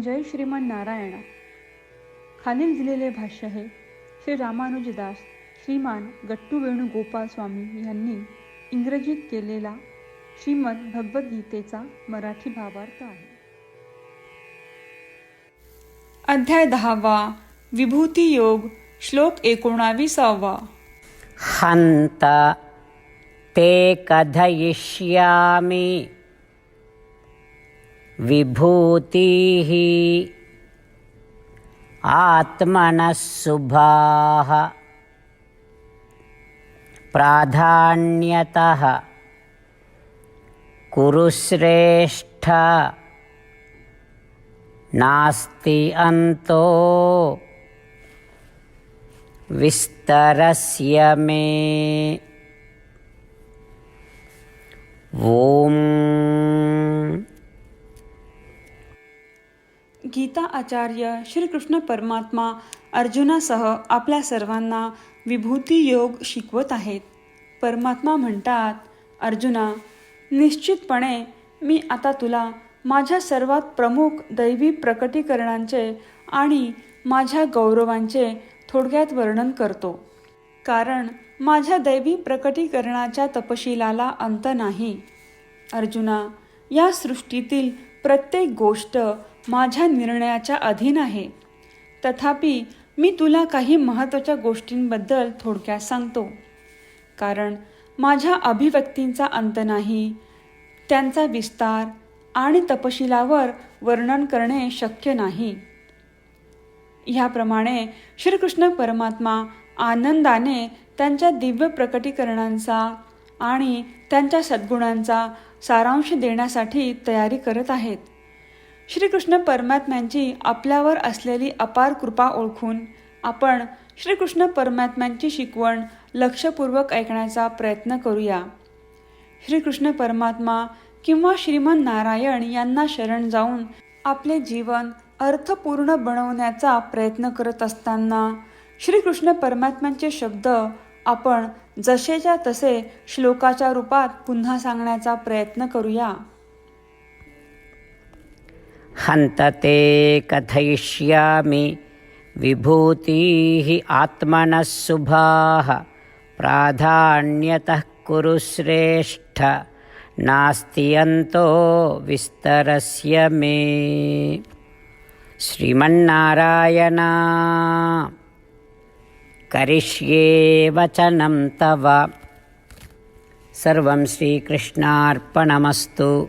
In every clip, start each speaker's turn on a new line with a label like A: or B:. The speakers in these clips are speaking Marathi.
A: जय श्रीमान नारायणा. खालील दिलेले भाष्य हे श्री रामानुजदास श्रीमान गट्टू वेणुगोपाल स्वामी यांनी इंग्रजीत केलेला श्रीमद भगवद्गीतेचा मराठी भावार्थ आहे. अध्याय दहावा. विभूती योग श्लोक एकोणाविसावा.
B: हन्त ते कथयिष्यामि. विभूतिः आत्मनः शुभाः प्राधान्यतः कुरुश्रेष्ठ नास्ति अन्तो विस्तरस्य मे
A: गीता आचार्य श्रीकृष्ण परमात्मा अर्जुनासह आपल्या सर्वांना विभूती योग शिकवत आहेत. परमात्मा म्हणतात अर्जुना निश्चितपणे मी आता तुला माझ्या सर्वात प्रमुख दैवी प्रकटीकरणांचे आणि माझ्या गौरवांचे थोडक्यात वर्णन करतो. कारण माझ्या दैवी प्रकटीकरणाच्या तपशिलाला अंत नाही. अर्जुना या सृष्टीतील प्रत्येक गोष्ट माझ्या निर्णयाच्या अधीन आहे. तथापि मी तुला काही महत्त्वाच्या गोष्टींबद्दल थोडक्यात सांगतो. कारण माझ्या अभिव्यक्तींचा अंत नाही त्यांचा विस्तार आणि तपशिलावर वर्णन करणे शक्य नाही. ह्याप्रमाणे श्रीकृष्ण परमात्मा आनंदाने त्यांच्या दिव्य प्रकटीकरणांचा आणि त्यांच्या सद्गुणांचा सारांश देण्यासाठी तयारी करत आहेत. श्रीकृष्ण परमात्म्यांची आपल्यावर असलेली अपार कृपा ओळखून आपण श्रीकृष्ण परमात्म्यांची शिकवण लक्षपूर्वक ऐकण्याचा प्रयत्न करूया. श्रीकृष्ण परमात्मा किंवा श्रीमन नारायण यांना शरण जाऊन आपले जीवन अर्थपूर्ण बनवण्याचा प्रयत्न करत असताना श्रीकृष्ण परमात्म्यांचे शब्द आपण जसेच्या तसे श्लोकाच्या रूपात पुन्हा सांगण्याचा प्रयत्न करूया.
B: हन्त ते कथयिष्यामि विभूतिः आत्मनः शुभाः प्राधान्यतः कुरु श्रेष्ठ। नास्ति अन्तो विस्तरस्य मे। श्रीमन्नारायणा। करिष्ये वचनं तव। सर्वं श्रीकृष्णार्पणमस्तु।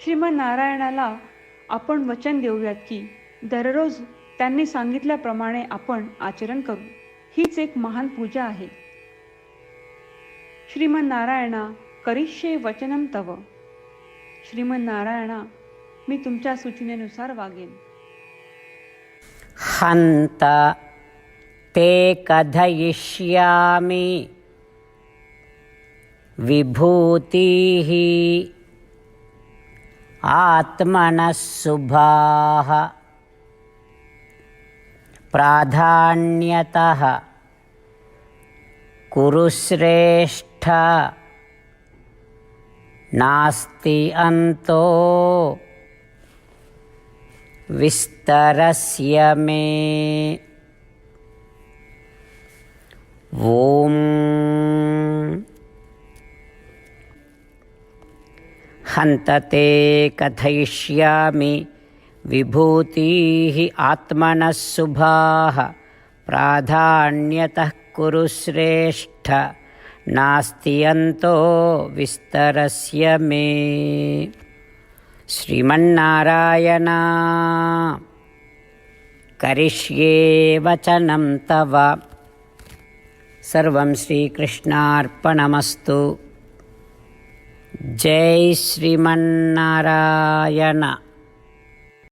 A: श्रीमन नारायणाला आपण वचन देऊयात की दररोज त्यांनी सांगितल्याप्रमाणे आपण आचरण करू. हीच एक महान पूजा आहे. श्रीमन नारायणा करिष्ये वचनम तव. श्रीमन नारायणा मी तुमच्या सूचनेनुसार वागेन.
B: हन्त ते कथयिष्यामि. विभूतिः आत्मनः शुभाः प्राधान्यतः कुरु श्रेष्ठ नास्ति अन्तो हन्तते कथयिष्यामि। विभूतिः आत्मनः शुभाः। प्राधान्यतः कुरु श्रेष्ठ। नास्ति अन्तो विस्तरस्य मे। श्रीमन्नारायणा। करिष्ये वचनं तव। सर्वं श्रीकृष्णार्पणमस्तु। जय श्रीमन्नारायण